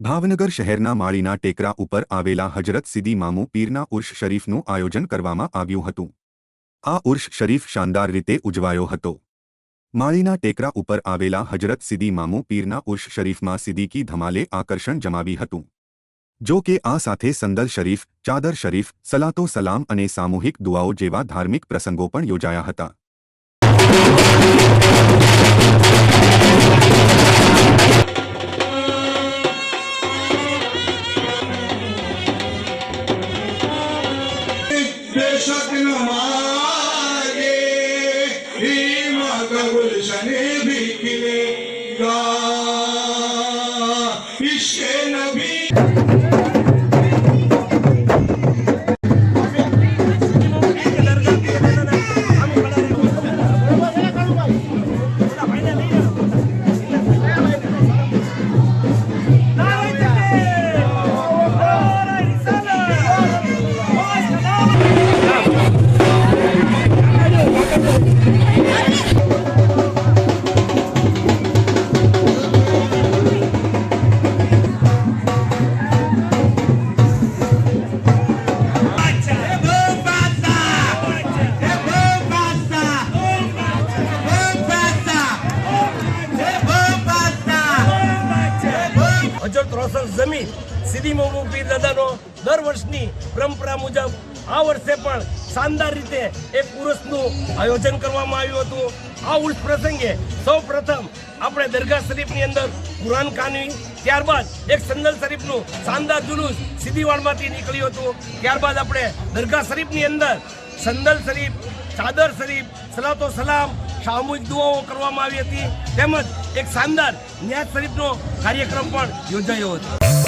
ભાવનગર શહેરના માળીના ટેકરા ઉપર આવેલા હજરત સિદી મામુ પીરના ઉર્ષ શરીફનું આયોજન કરવામાં આવ્યું હતું. આ ઉર્ષ શરીફ શાનદાર રીતે ઉજવાયો હતો. માળીના ટેકરા ઉપર આવેલા હજરત સિદી મામુ પીરના ઉર્ષ શરીફમાં સિદ્દીકી ધમાલે આકર્ષણ જમાવી હતું. જો કે આ સાથે સંદલ શરીફ, ચાદર શરીફ, સલાતો સલામ અને સામૂહિક દુઆઓ જેવા ધાર્મિક પ્રસંગો પણ યોજાયા હતા. શકન માગે ભીમ કબુલશને ભીખલે ગા ઇશ્કે નબી રોશન જમીન સીધી પીર દાદાનો દર વર્ષની પરંપરા મુજબ આ વર્ષે પણ શાનદાર રીતે એક પુરુષનું આયોજન કરવામાં આવ્યું હતું. આ ઉર્સ પ્રસંગે સૌ આપણે દરગાહ શરીફની અંદર કુરાન ખાનવી, ત્યારબાદ એક સંદલ શરીફનું શાનદાર જુલુસ સીધીવાડમાંથી નીકળ્યું હતું. ત્યારબાદ આપણે દરગાહ શરીફની અંદર સંદલ શરીફ ચાદર શરીફ સલાતો સલામ સામૂહિક દુઆઓ કરવામાં આવી હતી. તેમજ એક શાનદાર ન્યાજ શરીફનો કાર્યક્રમ પણ યોજાયો હતો.